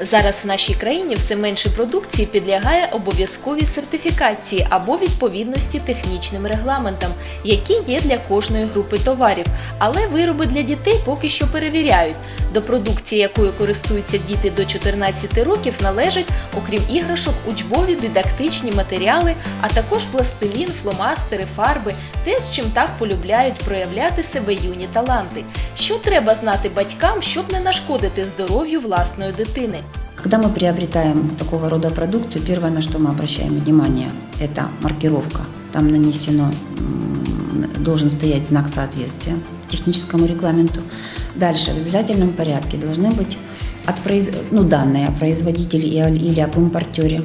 Зараз в нашій країні все менше продукції підлягає обов'язковій сертифікації або відповідності технічним регламентам, які є для кожної групи товарів. Але вироби для дітей поки що перевіряють. До продукції, якою користуються діти до 14 років, належать, окрім іграшок, учбові дидактичні матеріали, а також пластилін, фломастери, фарби, те, з чим так полюбляють проявляти себе юні таланти. Що треба знати батькам, щоб не нашкодити здоров'ю власної дитини? Когда мы приобретаем такого рода продукцию, первое, на что мы обращаем внимание, это маркировка. Там нанесено, должен стоять знак соответствия техническому регламенту. Дальше в обязательном порядке должны быть от произ- ну, данные о производителе или об импортере.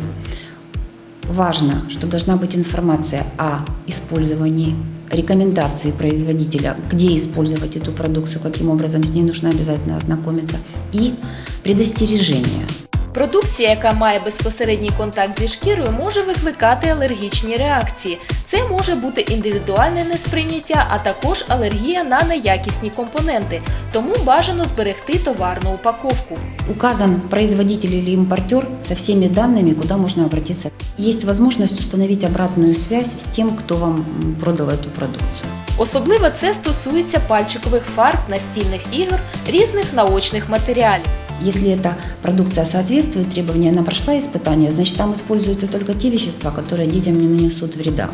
Важно, что должна быть информация о использовании, рекомендации производителя, где использовать эту продукцию, каким образом с ней нужно обязательно ознакомиться, и предостережения. Продукція, яка має безпосередній контакт зі шкірою, може викликати алергічні реакції. Це може бути індивідуальне несприйняття, а також алергія на неякісні компоненти. Тому бажано зберегти товарну упаковку. Указан производитель или импортер со всеми данными, куда можно обратиться. Есть возможность установить обратную связь с тем, кто вам продал эту продукцию. Особливо це стосується пальчикових фарб, настільних ігор, різних наочних матеріалів. Если эта продукция соответствует требованиям, она прошла испытание, значит там используются только те вещества, которые детям не нанесут вреда.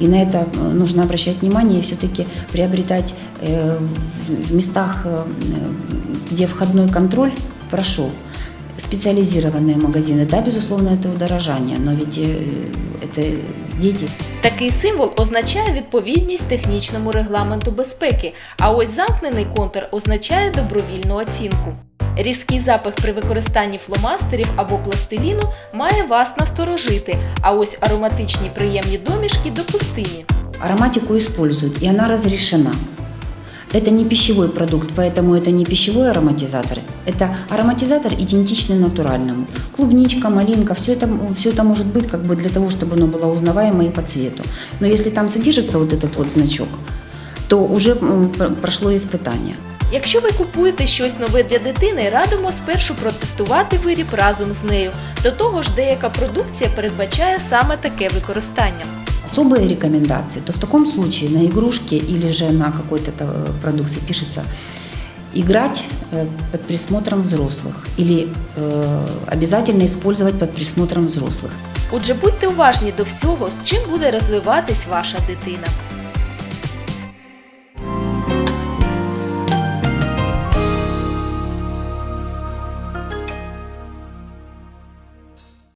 И на это э, нужно обращать внимание и все-таки приобретать э, в- в местах, э, где входной контроль прошел, специализированные магазины. Да, безусловно, это удорожание, но ведь э, это дети. Такий символ означає відповідність технічному регламенту безпеки, а ось замкнений контур означає добровільну оцінку. Різкий запах при використанні фломастерів або пластиліну має вас насторожити, а ось ароматичні приємні домішки допустимі. Ароматику используют, и она разрешена. Это не пищевой продукт, поэтому это не пищевой ароматизатор. Это ароматизатор идентичный натуральному. Клубничка, малинка, все это, все это может быть как бы для того, чтобы оно было узнаваемо и по цвету. Но если там содержится вот этот вот значок, то уже м, пр- прошло испытание. Якщо ви купуєте щось нове для дитини, радимо спершу протестувати виріб разом з нею. До того ж, деяка продукція передбачає саме таке використання. Особые рекомендации, то в таком случае на игрушке или же на какой-то та- продукции пишется играть э, под присмотром взрослых или э, обязательно использовать под присмотром взрослых. Отже, будьте уважні до всього, з чим буде розвиватись ваша дитина.